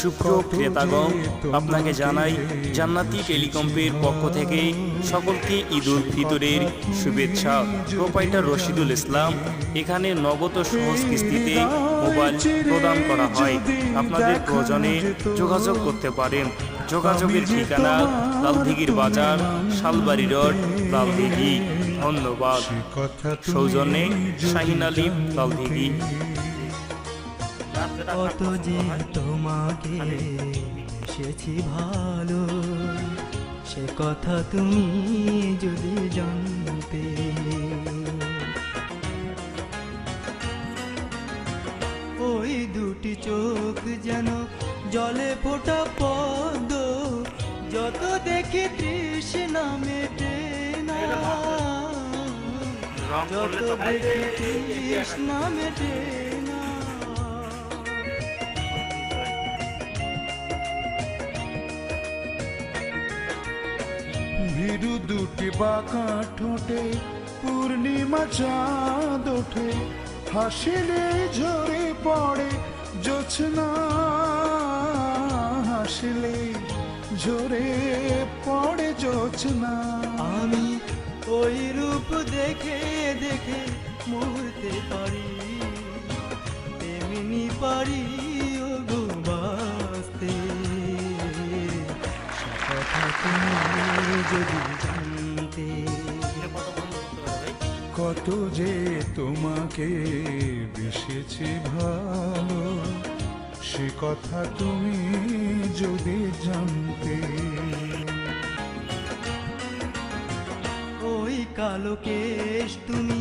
সুপ্রিয় ক্রেতাগণ, আপনাকে জানাই জান্নাতি টেলিকমের পক্ষ থেকে সকলকে ঈদ উল ফিতরের শুভেচ্ছা। প্রোপাইটার রশিদুল ইসলাম, এখানে নগদ সহজ কিস্তিতে মোবাইল প্রদান করা হয়। আপনাদের প্রয়োজনে যোগাযোগ করতে পারেন। যোগাযোগের ঠিকানা লালদিঘির বাজার, শালবাড়ি রোড, লালদিঘি। ধন্যবাদ। সৌজন্যে শাহিন আলী, লালদিঘি। কত যে তোমাকে এসেছি ভালো। সে কথা তুমি যদি জানতে। ওই দুটি চোখ যেন জলে ফোটা পদ্ম। যত দেখি তৃষ্ণা মেটে না। যত দেখি তৃষ্ণা মেটে না। ভীরু দুটি বাঁকা ঠোঁটে, পূর্ণিমা চাঁদ ওঠে। হাসিলে ঝরে পড়ে জোছনা হাসিলে ঝরে পড়ে জোছনা আমি ওই রূপ দেখে দেখে মরতে পারি, তেমনি পারি ও কত যে তোমাকে বেসেছি ভালো সে কথা তুমি যদি জানতে। ওই কালো কেশ তুমি